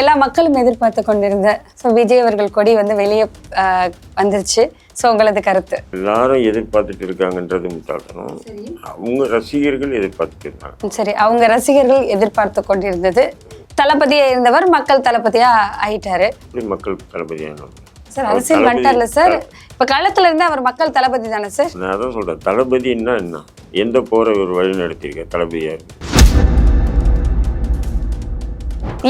எல்லா மக்களும் எதிர்பார்த்து கொண்டிருந்த ஸோ விஜய் அவர்கள் கொடி வந்து வெளியே வந்துருச்சு. ஸோ உங்களது கருத்து? எல்லாரும் எதிர்பார்த்துட்டு இருக்காங்கன்றது முட்டாள்தனம். அவங்க ரசிகர்கள் எதிர்பார்த்துட்டு இருந்தாங்க. சரி. அவங்க ரசிகர்கள் எதிர்பார்த்து கொண்டிருந்தது. தளபதியா இருந்தவர் மக்கள் தளபதியா ஆயிட்டாரு. மக்கள் தளபதியான? சார் அரசியல் வந்துட்டார்ல சார். இப்ப களத்துல இருந்து அவர் மக்கள் தளபதி தானே சார்? நான் அதான் சொல்றேன். தளபதின்னா என்ன? எந்த போரை ஒரு வழி நடத்தியிருக்க தளபதியா? இருக்கு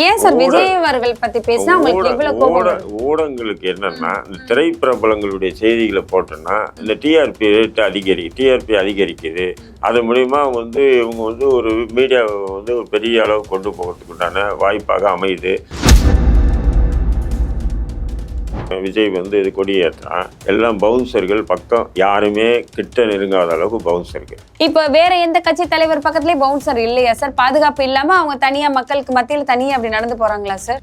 ஏன் சார் விஜய் அவர்கள் பத்தி பேசினா உங்களுக்கு இவ்வளவு கோபம்? ஊடகங்களுக்கு என்னன்னா இந்த திரைப்பிரபலங்களுடைய செய்திகளை போட்டோன்னா இந்த டிஆர்பி ரேட் அதிகரி டிஆர்பி அதிகரிக்குது. அது மூலிமா வந்து இவங்க வந்து ஒரு மீடியாவை வந்து ஒரு பெரிய அளவு கொண்டு போகிறதுக்கு உண்டான வாய்ப்பாக அமையுது. விஜய் வந்து இது கொடியேற்றான் எல்லாம் பவுன்சர்கள் பக்கம் யாருமே கிட்ட நெருங்காத அளவுக்கு பவுன்சர்கள். இப்ப வேற எந்த கட்சி தலைவர் பக்கத்துலயே பவுன்சர் இல்லையா சார் பாதுகாப்பு இல்லாம அவங்க தனியா மக்களுக்கு மத்தியில் தனியா அப்படி நடந்து போறாங்களா சார்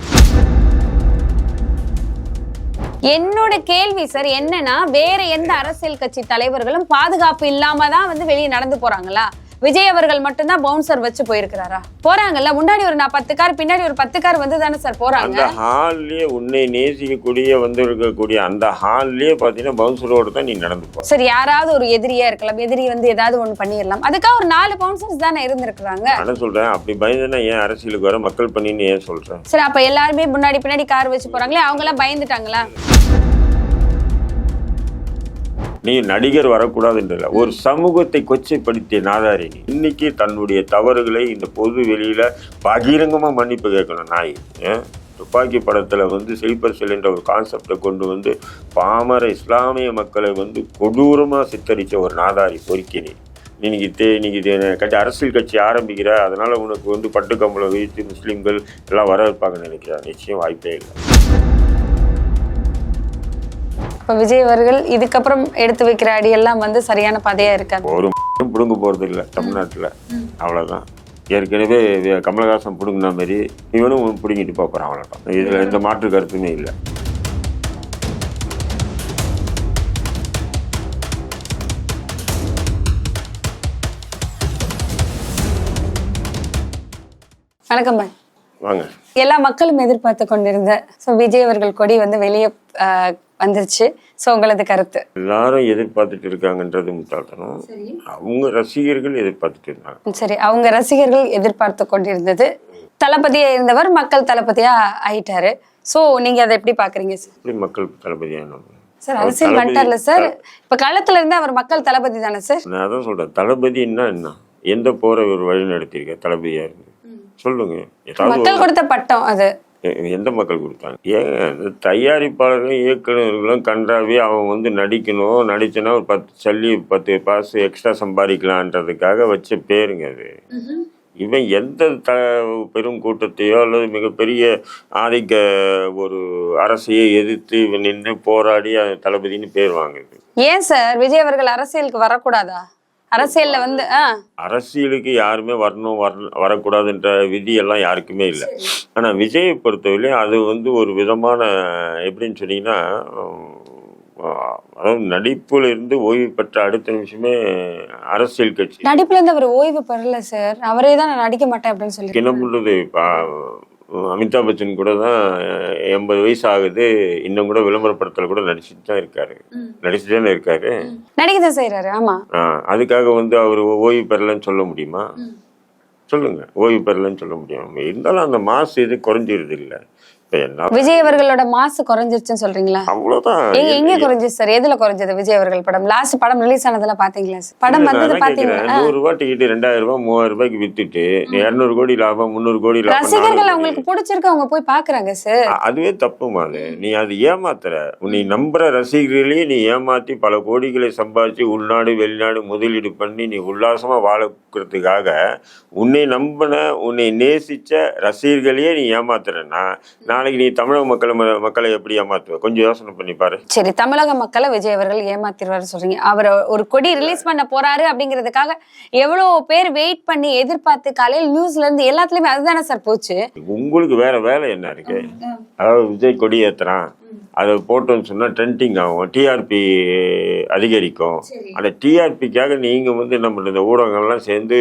என்னோட கேள்வி சார் என்னன்னா வேற எந்த அரசியல் கட்சி தலைவர்களும் பாதுகாப்பு இல்லாம தான் வந்து வெளியே நடந்து போறாங்களா? விஜய் அவர்கள் மட்டும்தான் பவுன்சர் வச்சு போயிருக்கிறாரா? போறாங்கல்ல. முன்னாடி ஒரு நான் பத்து கார் பின்னாடி ஒரு பத்து கார் வந்து தானே சார் போறாங்க? அந்த ஹால்லேயே உன்னை நேசிக்கக்கூடிய வந்து இருக்கக்கூடிய அந்த ஹால்லேயே பார்த்தீங்கன்னா பவுன்சரோடு தான் நீ நடந்து போ. சரி யாராவது ஒரு எதிரியா இருக்கலாம். எதிரி வந்து ஏதாவது ஒண்ணு பண்ணிடலாம். அதுக்காக ஒரு நாலு பவுன்சர்ஸ் தானே இருந்திருக்கிறாங்க. நான் சொல்றேன்? அப்படி பயந்துனா ஏன் அரசியலுக்கு வர மக்கள் பண்ணின்னு ஏன் சொல்றேன்? சரி அப்ப எல்லாருமே முன்னாடி பின்னாடி கார் வச்சு போறாங்களே? அவங்க எல்லாம் பயந்துட்டாங்களா? நீ நடிகர் வரக்கூடாதுன்ற ஒரு சமூகத்தை கொச்சைப்படுத்திய நாதாரி இன்னைக்கு தன்னுடைய தவறுகளை இந்த பொது வெளியில பகிரங்கமா மன்னிப்பு கேட்கணும் நாய். துப்பாக்கி படத்தில் வந்து ஸ்லீப்பர் செல் என்ற ஒரு கான்செப்டை கொண்டு வந்து பாமர இஸ்லாமிய மக்களை வந்து கொடூரமாக சித்தரித்த ஒரு நாதாரி பொறுக்கினி நீ. நீ இன்னைக்கு தே இன்னைக்கு கட்சி அரசியல் கட்சி ஆரம்பிக்கிற. அதனால் உனக்கு வந்து பட்டுக்கம்பளம் வைத்து முஸ்லீம்கள் எல்லாம் வர வைப்பாங்கன்னு நினைக்கிறேன். நிச்சயம் வாய்ப்பே இல்லை. இப்ப விஜய் அவர்கள் இதுக்கப்புறம் எடுத்து வைக்கிற அடி எல்லாம் வந்து சரியான பாதையா இருக்காது ஒரு பிடுங்க போறது இல்லை தமிழ்நாட்டில். அவ்வளோதான் ஏற்கனவே கமலஹாசன் பிடுங்கின மாதிரி இவனும் பிடுங்கிட்டு போகிறான் அவ்வளோதான் இதில் எந்த மாற்று கருத்துமே இல்லை. வணக்கம் பாய் வாங்க. எல்லா மக்களும் எதிர்பார்த்து கொண்டிருந்த ஸோ விஜய் அவர்கள் கொடி வந்து வெளியே வந்துருச்சு. ஸோ உங்களது கருத்து. எல்லாரும் எதிர்பார்த்துட்டு இருக்காங்கன்றது முட்டாள்தனம். அவங்க ரசிகர்கள் எதிர்பார்த்துட்டு இருந்தாங்க. சரி. அவங்க ரசிகர்கள் எதிர்பார்த்து கொண்டிருந்தது. தளபதியா இருந்தவர் மக்கள் தளபதியா ஆயிட்டாரு. ஸோ நீங்க அதை எப்படி பாக்குறீங்க சார் மக்கள் தளபதியான சார் அரசியல் வந்துட்டார்ல சார் இப்ப களத்துல இருந்து அவர் மக்கள் தளபதி தானே சார் நான் அதான் சொல்றேன். தளபதின்னா என்ன? எந்த போரை ஒரு வழி நடத்தியிருக்க? தளபதியா இருந்து. சொல்லுங்க. மக்கள் கொடுத்த பட்டம் அது. எந்த மக்கள் கொடுத்தாங்க இந்த தயாரிப்பாளர்களும் இயக்குநர்களும் கன்றாவி அவன் வந்து நடிக்கணும் நடிச்சனா ஒரு பத்து சல்லி பத்து பாசு எக்ஸ்ட்ரா சம்பாதிக்கலான்றதுக்காக வச்ச பேருங்க அது. இவன் எந்த த பெரும் கூட்டத்தையோ அல்லது மிகப்பெரிய ஆதிக்க ஒரு அரசையை எதிர்த்து இவன் நின்று போராடி அவன் தளபதின்னு பேர் வாங்குது. ஏன் சார்? விஜய் அவர்கள் அரசியலுக்கு வரக்கூடாதா? அரசியல்ல வந்து அரசியலுக்கு யாருமே வரணும் வர வரக்கூடாதுன்ற விதி எல்லாம் யாருக்குமே இல்லை. ஆனால் விஜயை பொறுத்தவரையிலும் அது வந்து ஒரு விதமான எப்படின்னு சொன்னீங்கன்னா அதாவது நடிப்புல இருந்து ஓய்வு பெற்ற அடுத்த நிமிஷமே அரசியல் கட்சி. நடிப்புல இருந்து அவர் ஓய்வு பெறல சார். அவரே தான் நான் நடிக்க மாட்டேன் அப்படின்னு சொல்லி என்ன பண்றது அமிதாப் பச்சன் கூட தான் எண்பது வயசு ஆகுது இன்னும் கூட விளம்பரப்படத்தில் கூட நடிச்சுட்டு தான் இருக்காரு. நடிச்சுட்டு தானே இருக்காரு. நடிக்க தான் செய்யறாரு ஆமா. அதுக்காக வந்து அவர் ஓய்வு பெறலன்னு சொல்ல முடியுமா? சொல்லுங்க. ஓய்வு பெறலன்னு சொல்ல முடியும்? இருந்தாலும் அந்த மாசு இது குறைஞ்சிருது இல்ல. விஜய் அவர்களோட மாசு குறைஞ்சிருச்சுன்னு சொல்றீங்களா? அவ்வளவுதான். எங்க எங்க குறைஞ்சிச்சு சார்? எதுல குறைஞ்சது விஜய் அவர்கள் படம்? லாஸ்ட் படம் ரிலீஸ் ஆனதெல்லாம் பாத்தீங்களா படம் நான் வந்தது பாத்தீங்களா? நூறு ரூபாய் டிக்கெட் ரெண்டாயிரம் ரூபாய் மூவாயிரம் ரூபாய்க்கு வித்துட்டு இருநூறு கோடி லாபம் முந்நூறு கோடி லாபம் ரசிகர்கள் அவங்களுக்கு பிடிச்சிருக்கு அவங்க போய் பாக்குறாங்க சார். அதுவே தப்புமா அது நீ அது ஏமாத்துற. நீ நம்புற ரசிகர்களையே நீ ஏமாத்தி பல கோடிகளை சம்பாதிச்சு உள்நாடு வெளிநாடு முதலீடு பண்ணி நீ உல்லாசமா வாழக்கிறதுக்காக உன்னை நம்பின உன்னை நேசிச்ச ரசிகர்களையே நீ ஏமாத்துறன்னா நாளைக்கு நீ தமிழக மக்களை மக்களை எப்படி ஏமாத்துவ? கொஞ்சம் யோசனை பண்ணி பாரு. சரி தமிழக மக்களை விஜய் அவர்கள் ஏமாத்திடுவாரு சொல்றீங்க. அவர் ஒரு கொடி ரிலீஸ் பண்ண போறாரு அப்படிங்கிறதுக்காக எவ்வளவு பேர் வெயிட் பண்ணி எதிர்பார்த்து காலையில் நியூஸ்ல இருந்து எல்லாத்துலயுமே அதுதானே சார் போச்சு? உங்களுக்கு வேற வேலை என்ன இருக்கு? அதாவது விஜய் கொடி ஏத்துறான். அதை போட்டோன்னு சொன்னால் ட்ரெண்டிங் ஆகும். டிஆர்பி அதிகரிக்கும். அந்த டிஆர்பிக்காக நீங்கள் வந்து என்ன பண்ணுறது ஊடகங்கள்லாம் சேர்ந்து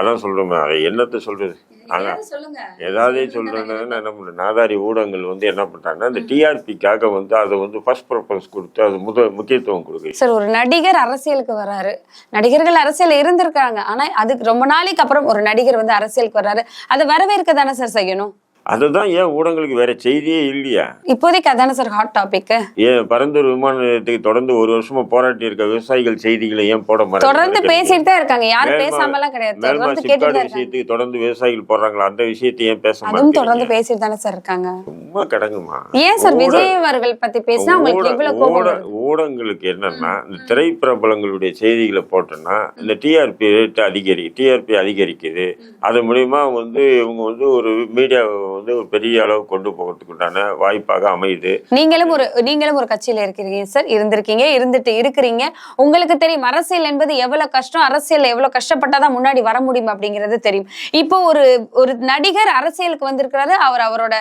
அதான் சொல்கிறோமே அதை என்னத்தை சொல்கிறது அதான். சொல்லுங்க. ஏதாவது சொல்றேன்னா என்ன பண்ண நாதாரி ஊடகங்கள் வந்து என்ன பண்றாங்கன்னா இந்த டிஆர்பிக்காக வந்து அதை வந்து ஃபர்ஸ்ட் ப்ரிஃபரன்ஸ் கொடுத்து அது முத முக்கியத்துவம் கொடுக்குது சார் ஒரு நடிகர் அரசியலுக்கு வர்றாரு நடிகர்கள் அரசியல் இருந்திருக்காங்க. ஆனா அதுக்கு ரொம்ப நாளைக்கு அப்புறம் ஒரு நடிகர் வந்து அரசியலுக்கு வர்றாரு. அதை வரவேற்க தானே சார் செய்யணும்? அதுதான் ஏன் ஊடகங்களுக்கு வேற செய்தியே இல்லையா? இப்போதைக்கு அதானே சார் ஹாட் டாபிக் ஏன் பரந்தூர் விமான நிலையத்துக்கு தொடர்ந்து ஒரு வருஷமா போராட்டி இருக்க விவசாயிகள் செய்திகளை ஏன் போட தொடர்ந்து மாட்டேங்கிறாங்க? பேசிட்டு தான் இருக்காங்க. யாரும் பேசாம எல்லாம் கிடையாது. தொடர்ந்து கேட்டுட்டு விஷயத்துக்கு தொடர்ந்து விவசாயிகள் போடுறாங்களா அந்த விஷயத்தை ஏன் பேச அதுவும் தொடர்ந்து பேசிட்டு தானே சார் இருக்காங்க. சும்மா கிடங்குமா ஏன் சார் விஜய் அவர்கள் பத்தி பேசினா உங்களுக்கு இவ்வளவு கோபம்? ஊடகங்களுக்கு என்னன்னா இந்த திரைப்பிரபலங்களுடைய செய்திகளை போட்டோம்னா இந்த டிஆர்பி ரேட் அதிகரி டிஆர்பி அதிகரிக்குது. அது மூலியமா வந்து இவங்க வந்து ஒரு மீடியாவை வந்து ஒரு பெரிய அளவு கொண்டு போகிறதுக்கு உண்டான வாய்ப்பாக அமையுது. நீங்களும் ஒரு நீங்களும் ஒரு கட்சியில இருக்கிறீங்க சார். இருந்திருக்கீங்க இருந்துட்டு இருக்கிறீங்க. உங்களுக்கு தெரியும் அரசியல் என்பது எவ்வளவு கஷ்டம் அரசியல் எவ்வளவு கஷ்டப்பட்டாதான் முன்னாடி வர முடியும் அப்படிங்கிறது தெரியும். இப்போ ஒரு ஒரு நடிகர் அரசியலுக்கு வந்திருக்கிறாரு அவர் அவரோட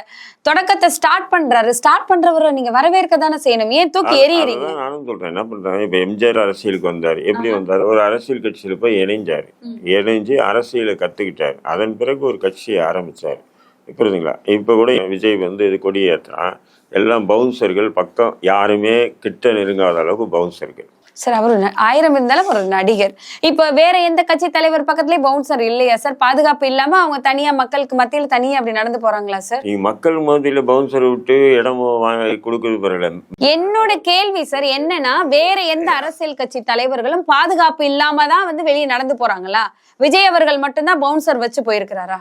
தொடக்கத்தை ஸ்டார்ட் பண்றாரு. ஸ்டார்ட் பண்றவரை நீங்க வரவேற்க தானே செய்யணும். ஏன் தூக்கி எறியறீங்க? நானும் சொல்றேன். என்ன பண்றாங்க? இப்ப எம்ஜிஆர் அரசியலுக்கு வந்தார். எப்படி வந்தார்? ஒரு அரசியல் கட்சியில போய் இணைஞ்சாரு. இணைஞ்சு அரசியலை கத்துக்கிட்டார். அதன் பிறகு ஒரு கட்சியை ஆரம்பிச்சார். புரியுதுங்களா? இப்ப கூட விஜய் வந்து இது கொடியேற்றான் எல்லாம் பவுன்சர்கள் பக்கம் யாருமே கிட்ட நெருங்காத அளவுக்கு பவுன்சர்கள் சார் அவர் ஆயிரம் இருந்தாலும் ஒரு நடிகர். இப்ப வேற எந்த கட்சி தலைவர் பக்கத்துலயே பவுன்சர் இல்லையா சார்? பாதுகாப்பு இல்லாம அவங்க தனியா மக்களுக்கு மத்தியில தனியா அப்படி நடந்து போறாங்களா சார்? நீங்க மக்கள் மத்தியில பவுன்சரை விட்டு இடம் வாங்கி கொடுக்குறது பரவாயில்ல என்னோட கேள்வி சார் என்னன்னா வேற எந்த அரசியல் கட்சி தலைவர்களும் பாதுகாப்பு இல்லாம தான் வந்து வெளியே நடந்து போறாங்களா? விஜய் அவர்கள் மட்டும்தான் பவுன்சர் வச்சு போயிருக்கிறாரா?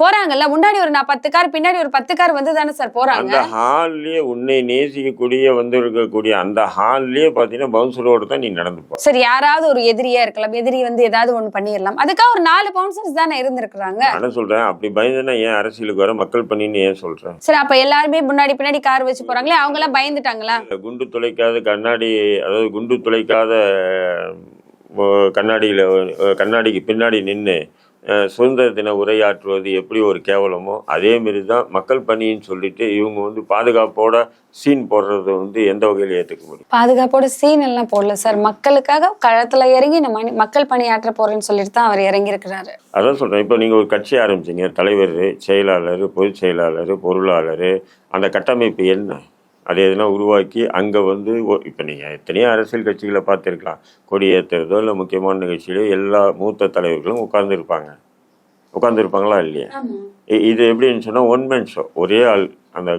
போறாங்கல்ல? முன்னாடி ஒரு நான் பத்து கார் பின்னாடி ஒரு பத்து கார் வந்து தானே சார் போறாங்க? அந்த ஹால்லயே உன்னை நேசிக்கக்கூடிய வந்து இருக்கக்கூடிய அந்த ஹால்லயே பாத்தீங்கன்னா பவுன்சரோட தான் நீ நடந்து போ சரி யாராவது ஒரு எதிரியா இருக்கலாம். எதிரி வந்து ஏதாவது ஒண்ணு பண்ணிடலாம் அதுக்காக ஒரு நாலு பவுன்சர்ஸ் தானே இருந்திருக்கிறாங்க? நான் சொல்றேன்? அப்படி பயந்துனா ஏன் அரசியலுக்கு வர மக்கள் பண்ணின்னு ஏன் சொல்றேன்? சரி அப்ப எல்லாருமே முன்னாடி பின்னாடி கார் வச்சு போறாங்களே அவங்க எல்லாம் பயந்துட்டாங்களா குண்டு துளைக்காத கண்ணாடி அதாவது குண்டு துளைக்காத கண்ணாடியில கண்ணாடிக்கு பின்னாடி நின்று சுதந்திர தின உரையாற்றுவது எப்படி ஒரு கேவலமோ அதே மாதிரி தான் மக்கள் பணின்னு சொல்லிட்டு இவங்க வந்து பாதுகாப்போட சீன் போடுறத வந்து எந்த வகையில் ஏற்றுக்க முடியும்? பாதுகாப்போட சீன் எல்லாம் போடல சார். மக்களுக்காக களத்துல இறங்கி நம்ம மக்கள் பணியாற்ற போறேன்னு சொல்லிட்டு தான் அவர் இறங்கி இருக்கிறாரு அதான் சொல்றேன். இப்போ நீங்க ஒரு கட்சி ஆரம்பிச்சீங்க. தலைவர் செயலாளர் பொதுச் செயலாளர் பொருளாளர் அந்த கட்டமைப்பு என்ன? அதை எதுனா உருவாக்கி அங்கே வந்து இப்போ நீங்கள் எத்தனையோ அரசியல் கட்சிகளை பார்த்துருக்கலாம். கொடி ஏற்றுறதோ இல்லை முக்கியமான நிகழ்ச்சியிலோ எல்லா மூத்த தலைவர்களும் உட்கார்ந்துருப்பாங்க. உட்கார்ந்துருப்பாங்களா இல்லையா? இது எப்படின்னு சொன்னால் ஒன் மேன் ஷோ ஒரே ஆள் அந்த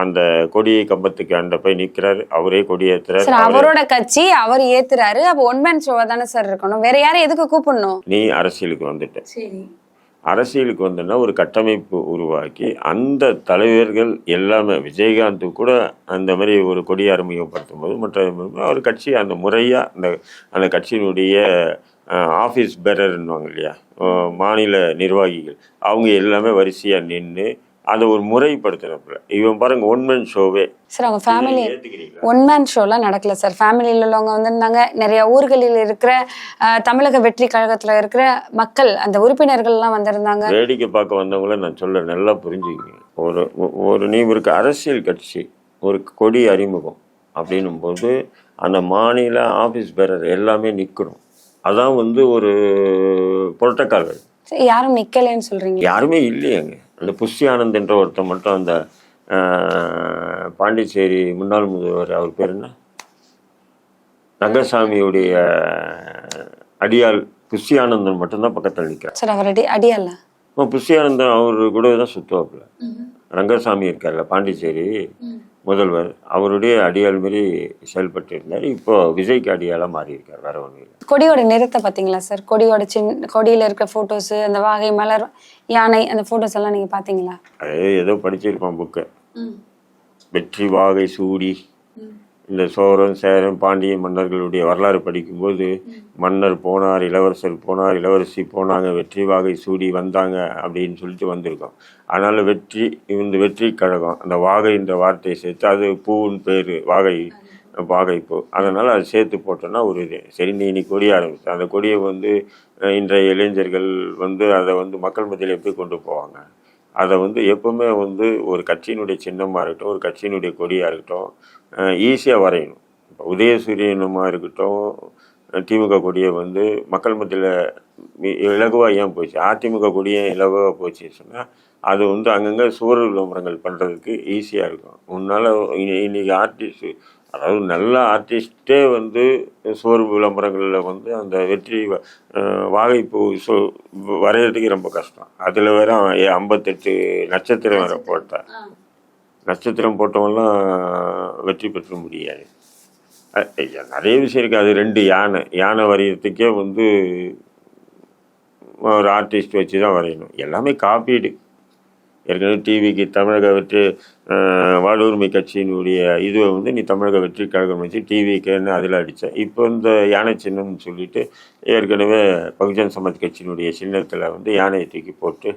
அந்த கொடியை கம்பத்துக்கு அண்ட போய் நிற்கிறாரு அவரே கொடி சார் அவரோட கட்சி அவர் ஏத்துறாரு. அப்ப ஒன் மேன் ஷோவா தானே சார் இருக்கணும்? வேற யாரும் எதுக்கு கூப்பிடணும்? நீ அரசியலுக்கு வந்துட்ட. அரசியலுக்கு வந்தோன்னா ஒரு கட்டமைப்பு உருவாக்கி அந்த தலைவர்கள் எல்லாமே விஜயகாந்த் கூட அந்த மாதிரி ஒரு கொடி அறிமுகப்படுத்தும் போது மற்ற ஒரு கட்சி அந்த முறையாக அந்த அந்த கட்சியினுடைய ஆஃபீஸ் பெரர்ன்னுவாங்க இல்லையா? மாநில நிர்வாகிகள். அவங்க எல்லாமே வரிசையாக நின்று அதை ஒரு முறைப்படுத்தினப்பல இவன் பாருங்க ஒன் மேன் ஷோவே சார் அவங்க ஃபேமிலி ஒன் மேன் ஷோலாம் நடக்கல சார் ஃபேமிலியில் உள்ளவங்க வந்திருந்தாங்க. நிறைய ஊர்களில் இருக்கிற தமிழக வெற்றி கழகத்துல இருக்கிற மக்கள் அந்த உறுப்பினர்கள்லாம் வந்திருந்தாங்க. வேடிக்கை பார்க்க வந்தவங்கள நான் சொல்ல நல்லா புரிஞ்சுக்கங்க ஒரு ஒரு நீ ஒரு அரசியல் கட்சி ஒரு கொடி அறிமுகம் அப்படின்னும் போது அந்த மாநில ஆஃபீஸ் பேரர் எல்லாமே நிற்கணும் அதான் வந்து ஒரு புரோட்டோக்கால் சரி, யாரும் நிக்கலைன்னு சொல்றீங்க. யாருமே இல்லையேங்க. அந்த புஷி ஆனந்த் என்ற ஒருத்தன் மட்டும் அந்த ஆஹ், பாண்டிச்சேரி முன்னாள் முதல்வர் அவர் பேர் என்ன? ரங்கசாமியுடைய அடியாள் புஷி ஆனந்தன் மட்டும்தான் பக்கத்தில் நிற்கிறார் சார் அவர் அடி அடியல்ல இப்போ புஷியானந்தன் அவர் கூட தான் சுற்றுவாப்புல ரங்கசாமி இருக்கார்ல பாண்டிச்சேரி. முதல்வர் அவருடைய அடியாள் மாரி செயல்பட்டு இருந்தார் இப்போ விஜய்க்கு அடியாளாக மாறி இருக்கார் வேற ஒன்றும் இல்லை. கொடியோட நிறத்தை பாத்தீங்களா சார்? கொடியோட சின்ன கொடியில இருக்கிற போட்டோஸ் அந்த வாகை மலர் யானை அந்த போட்டோஸ் எல்லாம் நீங்க பாத்தீங்களா அது ஏதோ படிச்சிருப்பான் புக்கை வெற்றி வாகை சூடி. இந்த சோழன் சேரன் பாண்டிய மன்னர்களுடைய வரலாறு படிக்கும்போது மன்னர் போனார் இளவரசர் போனார் இளவரசி போனாங்க வெற்றி வாகை சூடி வந்தாங்க அப்படின்னு சொல்லிட்டு வந்திருக்கோம். அதனால் வெற்றி இந்த வெற்றி கழகம் அந்த வாகை இந்த வார்த்தையை சேர்த்து அது பூவின் பேர் வாகை வாகை பூ. அதனால் அது சேர்த்து போட்டோன்னா ஒரு இது. சரி நீ இன்னைக்கு கொடி ஆரம்பிச்சு அந்த கொடியை வந்து இன்றைய இளைஞர்கள் வந்து அதை வந்து மக்கள் மத்தியில் எப்படி கொண்டு போவாங்க? அதை வந்து எப்பவுமே வந்து ஒரு கட்சியினுடைய சின்னமாக இருக்கட்டும் ஒரு கட்சியினுடைய கொடியாக இருக்கட்டும் ஈஸியாக வரையணும். இப்போ உதயசூரியனமாக இருக்கட்டும் திமுக கொடியை வந்து மக்கள் மத்தியில் இலகுவாக ஏன் போச்சு? அதிமுக கொடியே இலகுவாக போச்சு சொன்னால் அது வந்து அங்கங்கே சுவர் விளம்பரங்கள் பண்ணுறதுக்கு ஈஸியாக இருக்கும். முன்னால் இன்னைக்கு ஆர்டிஸ்ட் அதாவது நல்ல ஆர்டிஸ்டே வந்து சுவர் விளம்பரங்களில் வந்து அந்த வெற்றி வாகைப்பூ சு வரைகிறதுக்கு ரொம்ப கஷ்டம். அதில் வேற ஐம்பத்தெட்டு நட்சத்திரம் வேற போட்டான் நட்சத்திரம் போட்டவன்லாம் வெற்றி பெற்ற முடியாது. நிறைய விஷயம் இருக்குது அது ரெண்டு யானை. யானை வரைகிறதுக்கே வந்து ஒரு ஆர்டிஸ்ட் வச்சு தான் வரையணும். எல்லாமே காப்பீடு ஏற்கனவே டிவிக்கு தமிழக வெற்றி வாழ்வுரிமை கட்சியினுடைய இதுவை வந்து நீ தமிழக வெற்றி கழகம் வச்சு டிவிக்குன்னு அதில் அடித்தேன் இப்போ இந்த யானை சின்னம்னு சொல்லிட்டு ஏற்கனவே பகுஜன் சமாஜ் கட்சியினுடைய சின்னத்தில் வந்து யானையை தூக்கி போட்டு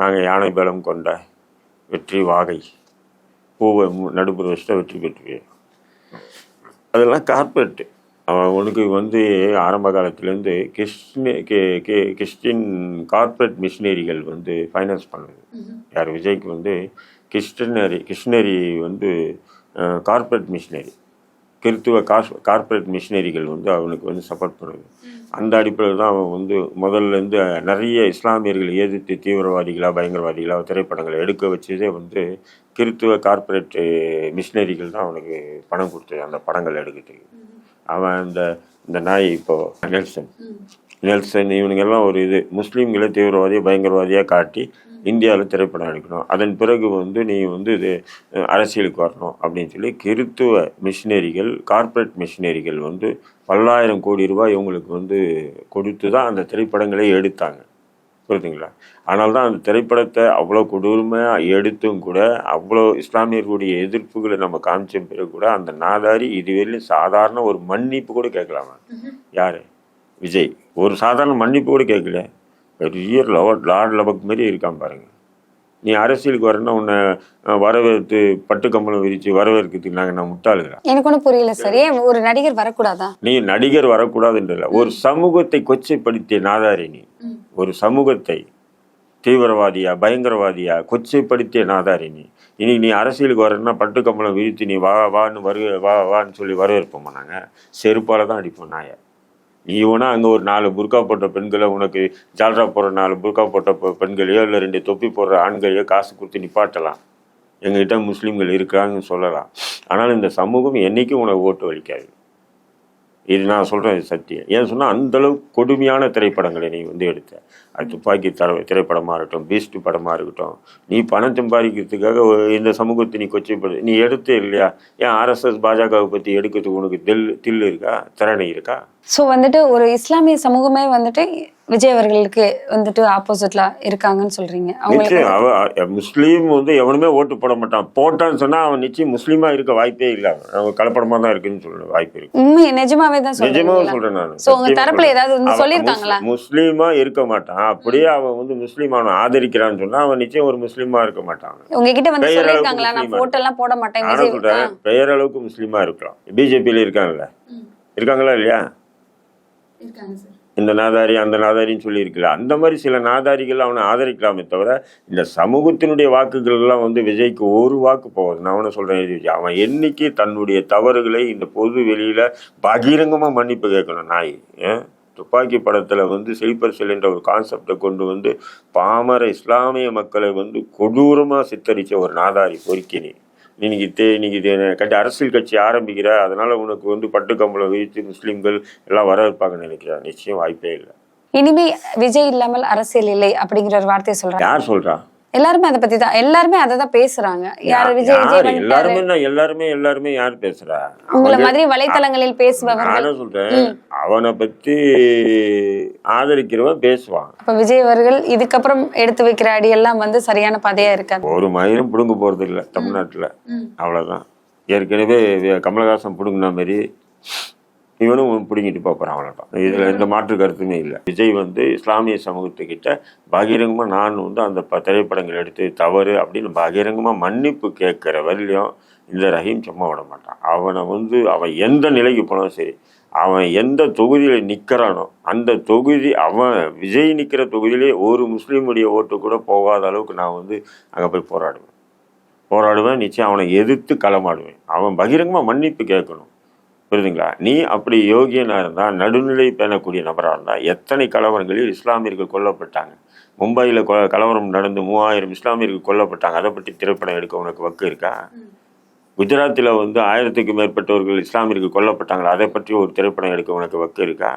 நாங்கள் யானை பலம் கொண்ட வெற்றி வாகை பூவை நடுப்புற வச்சுட்டு வெற்றி பெற்றுவேன் அதெல்லாம் கார்பரேட்டு. அவன் உனக்கு வந்து ஆரம்ப காலத்துலேருந்து கிறிஸ்டின் கிறிஸ்டின் கார்ப்பரேட் மிஷினரிகள் வந்து ஃபைனான்ஸ் பண்ணுது. யார் விஜய்க்கு வந்து கிறிஸ்டினரி கிருஷ்ணரி வந்து கார்ப்பரேட் மிஷினரி கிறித்துவ காஸ் கார்ப்பரேட் மிஷினரிகள் வந்து அவனுக்கு வந்து சப்போர்ட் பண்ணுது அந்த அடிப்படையில் தான் அவன் வந்து முதல்ல இருந்து நிறைய இஸ்லாமியர்களை எதிர்த்து தீவிரவாதிகளா பயங்கரவாதிகளா திரைப்படங்களை எடுக்க வச்சதே வந்து கிறித்துவ கார்ப்பரேட் மிஷினரிகள் தான் அவனுக்கு பணம் கொடுத்தது அந்த படங்கள் எடுக்கிறதுக்கு. அவன் அந்த இந்த நாய் இப்போ நெல்சன். நெல்சன் இவனுங்கெல்லாம் ஒரு இது. முஸ்லீம்களை தீவிரவாதியை பயங்கரவாதியாக காட்டி இந்தியாவில் திரைப்படம் எடுக்கணும். அதன் பிறகு வந்து நீ வந்து இது அரசியலுக்கு வரணும் அப்படின்னு சொல்லி கிறித்துவ மிஷினரிகள் கார்ப்பரேட் மிஷினரிகள் வந்து பல்லாயிரம் கோடி ரூபாய் இவங்களுக்கு வந்து கொடுத்து தான் அந்த திரைப்படங்களை எடுத்தாங்க. புரியுதுங்களா? ஆனால் தான் அந்த திரைப்படத்தை அவ்வளோ கொடூரமாக எடுத்தும் கூட அவ்வளோ இஸ்லாமியர்களுடைய எதிர்ப்புகளை நம்ம காமிச்ச பிறகு கூட அந்த நாதாரி இதுவரையிலும் சாதாரண ஒரு மன்னிப்பு கூட கேட்கலாமா? யார்? விஜய். ஒரு சாதாரண மன்னிப்பு கூட கேட்கல. பெரிய லவ லார்ட் லபக் மாரி இருக்கான் பாருங்க. நீ அரசியலுக்கு வரணும்னா உன்னை வரவேற்று பட்டு கம்பளம் விரித்து வரவேற்கிறதுக்கு நாங்கள் நான் முட்டாளுகிறா எனக்கு ஒன்றும் புரியல சார். ஏன் ஒரு நடிகர் வரக்கூடாதா? நீ நடிகர் வரக்கூடாதுன்றல. ஒரு சமூகத்தை கொச்சைப்படுத்திய நாதாரி நீ. ஒரு சமூகத்தை தீவிரவாதியா பயங்கரவாதியா கொச்சைப்படுத்திய நாதாரி நீ. இனி நீ அரசியலுக்கு வரணும்னா பட்டு கம்பளம் விரித்து நீ வா வான்னு வருக வா வான்னு சொல்லி வரவேற்போமா நாங்கள் செருப்பால தான் அடிப்போம் நாயை. நீ வேணா அங்கே ஒரு நாலு புர்கா போட்ட பெண்களை உனக்கு ஜால்ரா போடுற நாலு புர்கா போட்ட பெண்களையோ இல்லை ரெண்டு தொப்பி போடுற ஆண்களையோ காசு கொடுத்து நிப்பாட்டலாம். எங்ககிட்ட முஸ்லீம்கள் இருக்கிறாங்கன்னு சொல்லலாம். ஆனால் இந்த சமூகம் என்னைக்கும் உனக்கு ஓட்டு அளிக்காது இது நான் சொல்கிறேன் இது சத்தியம். ஏன் சொன்னால் அந்தளவு கொடுமையான திரைப்படங்களை நீ வந்து எடுத்த. அது துப்பாக்கி தர திரைப்படமாக இருக்கட்டும் பீஸ்ட் படமாக இருக்கட்டும் நீ பணம் சம்பாதிக்கிறதுக்காக ஒரு- இந்த சமூகத்தை நீ கொச்சைப்படு நீ எடுத்தே இல்லையா? ஏன் ஆர்எஸ்எஸ் பாஜகவை பற்றி எடுக்கிறதுக்கு உனக்கு தில் தில் இருக்கா? திறனை இருக்கா? சோ வந்துட்டு ஒரு இஸ்லாமிய சமூகமே வந்துட்டு விஜய் அவர்களுக்கு வந்துட்டு ஆப்போசிட்ல இருக்காங்கன்னு சொல்றீங்க. நிச்சயம். முஸ்லீம் வந்து எவனுமே ஓட்டு போட மாட்டான். போட்டான்னு சொன்னா அவன் நிச்சயம் முஸ்லீமா இருக்க வாய்ப்பே இல்லை. அவன் கலப்படமா தான் இருக்குன்னு சொல்ல வாய்ப்பு இருக்கு. உண்மை நிஜமாவே தான் நிஜமா சொல்றீங்க சொல்றேன் நான். சோ உங்க தரப்புல ஏதாவது வந்து சொல்லிருக்காங்களா முஸ்லீமா இருக்க மாட்டான். அப்படியே அவன் வந்து முஸ்லீம் அவனை ஆதரிக்கிறான்னு சொன்னா அவன் நிச்சயம் ஒரு முஸ்லீமா இருக்க மாட்டான். உங்ககிட்ட வந்து பெயர் சொல்லிருக்காங்களா நான் அளவுக்கு போட்டோ எல்லாம் போட மாட்டேன் விஜய் சொல்றேன். ஆ. பெயர் அளவுக்கு முஸ்லீமா இருக்கலாம். பிஜேபியில இருக்காங்கல்ல. இருக்காங்களா இல்லையா? இந்த நாதாரி அந்த நாதாரின்னு சொல்லி அந்த மாதிரி சில நாதாரிகள் அவனை ஆதரிக்கலாமே தவிர இந்த சமூகத்தினுடைய வாக்குகள் எல்லாம் வந்து விஜய்க்கு ஒரு வாக்கு போகுது. நான் அவனை சொல்றேன் அவன் என்னைக்கு தன்னுடைய தவறுகளை இந்த பொது வெளியில பகிரங்கமா மன்னிப்பு கேட்கணும். நாய் ஏன் துப்பாக்கி படத்துல வந்து ஸ்லீப்பர் செல் என்ற ஒரு கான்செப்டை கொண்டு வந்து பாமர இஸ்லாமிய மக்களை வந்து கொடூரமா சித்தரிச்ச ஒரு நாதாரி பொறுக்கினி. இன்னைக்கு தே தே- கட்சி அரசியல் கட்சி ஆரம்பிக்கிற அதனால உனக்கு வந்து பட்டு கம்பளம் விரித்து முஸ்லீம்கள் எல்லாம் வரவேற்பாங்கன்னு நினைக்கிறேன். நிச்சயம் வாய்ப்பே இல்லை. இனிமே விஜய் இல்லாமல் அரசியல் இல்லை அப்படிங்கிற ஒரு வார்த்தையை சொல்றாங்க யார் சொல்றா? எல்லாருமே அதை பத்தி தான் எல்லாருமே அதை தான் பேசுறாங்க. யார் விஜய் விஜய். எல்லாருமே நான் எல்லாருமே எல்லாருமே யார் பேசுறா? உங்களை மாதிரி வலைத்தளங்களில் பேசுபவர்கள். நானும் சொல்றேன். அவனை பத்தி ஆதரிக்கிறவன் பேசுவான். அப்ப விஜய் அவர்கள் இதுக்கப்புறம் எடுத்து வைக்கிற அடி எல்லாம் வந்து சரியான பாதையா இருக்காது. ஒரு மயிரும் பிடுங்க போறது இல்லை தமிழ்நாட்டுல. அவ்வளவுதான். ஏற்கனவே கமலஹாசன் பிடுங்கின மாதிரி இவனும் பிடிங்கிட்டு போகிறான் அவ்வளோதான் இதில் எந்த மாற்று கருத்துமே இல்லை. விஜய் வந்து இஸ்லாமிய சமூகத்துக்கிட்ட பகிரங்கமாக நான் வந்து அந்த ப- திரைப்படங்கள் எடுத்து தவறு அப்படின்னு பகிரங்கமாக மன்னிப்பு கேட்குற வரலையும் இந்த ரஹீம் சும்மா விட மாட்டான். அவனை வந்து அவன் எந்த நிலைக்கு போனாலும் சரி அவன் எந்த தொகுதியில் நிற்கிறானோ அந்த தொகுதி அவன் விஜய் நிற்கிற தொகுதியிலே ஒரு முஸ்லீமுடைய ஓட்டு கூட போகாத அளவுக்கு நான் வந்து அங்கே போய் போராடுவேன். போராடுவேன் நிச்சயம் அவனை எதிர்த்து களமாடுவேன். அவன் பகிரங்கமாக மன்னிப்பு கேட்கணும். புரியுதுங்களா? நீ அப்படி யோகியனாக இருந்தால் நடுநிலை பேணக்கூடிய நபராக இருந்தால் எத்தனை கலவரங்களில் இஸ்லாமியர்கள் கொல்லப்பட்டாங்க? மும்பையில் கொ கலவரம் நடந்து மூவாயிரம் இஸ்லாமியர்கள் கொல்லப்பட்டாங்க. அதை பற்றி திரைப்படம் எடுக்க உனக்கு வக்கு இருக்கா? குஜராத்தில் வந்து ஆயிரத்துக்கு மேற்பட்டவர்கள் இஸ்லாமியர்கள் கொல்லப்பட்டாங்களா? அதை பற்றி ஒரு திரைப்படம் எடுக்க உனக்கு வக்கு இருக்கா?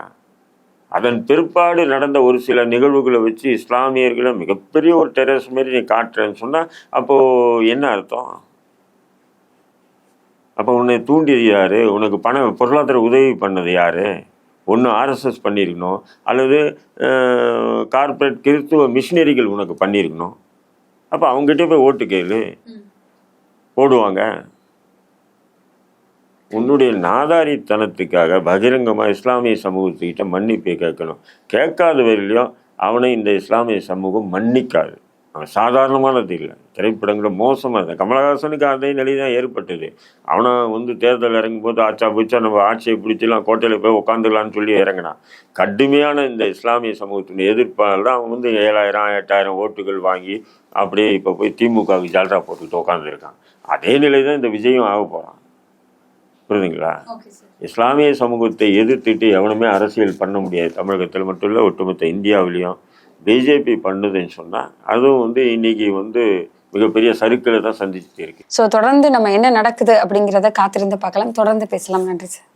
அதன் பிற்பாடு நடந்த ஒரு சில நிகழ்வுகளை வச்சு இஸ்லாமியர்களை மிகப்பெரிய ஒரு டெரஸ் மாரி நீ காட்டுறேன்னு சொன்னால் அப்போது என்ன அர்த்தம்? அப்போ உன்னை தூண்டியது யாரு? உனக்கு பண பொருளாதார உதவி பண்ணது யாரு? ஒன்று ஆர்எஸ்எஸ் பண்ணியிருக்கணும். அல்லது கார்ப்பரேட் கிறிஸ்துவ மிஷினரிகள் உனக்கு பண்ணியிருக்கணும். அப்போ அவங்ககிட்ட போய் ஓட்டு கேளு. போடுவாங்க. உன்னுடைய நாதாரித்தனத்துக்காக பகிரங்கமாக இஸ்லாமிய சமூகத்துக்கிட்ட மன்னிப்பை கேட்கணும். கேட்காத வரையிலையும் அவனை இந்த இஸ்லாமிய சமூகம் மன்னிக்காது. சாதாரணமானது இல்லை. திரைப்படங்கள் மோசமாக இருந்தது. கமலஹாசனுக்கு அதே நிலை தான் ஏற்பட்டது. அவனை வந்து தேர்தல் இறங்கும்போது ஆச்சா பூச்சா நம்ம ஆட்சியை பிடிச்சிலாம் கோட்டையில் போய் உட்காந்துக்கலான்னு சொல்லி இறங்கினான். கடுமையான இந்த இஸ்லாமிய சமூகத்தின் எதிர்ப்பால் தான் அவன் வந்து ஏழாயிரம் எட்டாயிரம் ஓட்டுகள் வாங்கி அப்படியே இப்போ போய் திமுகவுக்கு ஜால்ரா போட்டுக்கிட்டு உட்காந்துருக்கான் அதே நிலை தான் இந்த விஜயும் ஆக போகிறான் புரியுதுங்களா? இஸ்லாமிய சமூகத்தை எதிர்த்துட்டு எவனுமே அரசியல் பண்ண முடியாது. தமிழகத்தில் மட்டும் இல்லை ஒட்டுமொத்த இந்தியாவிலையும் பிஜேபி பண்ணுதுன்னு சொன்னால் அதுவும் வந்து இன்னைக்கு வந்து மிகப்பெரிய சருக்களை தான் சந்திச்சுட்டு இருக்கு. ஸோ தொடர்ந்து நம்ம என்ன நடக்குது அப்படிங்கிறத காத்திருந்து பார்க்கலாம். தொடர்ந்து பேசலாம். நன்றி சார்.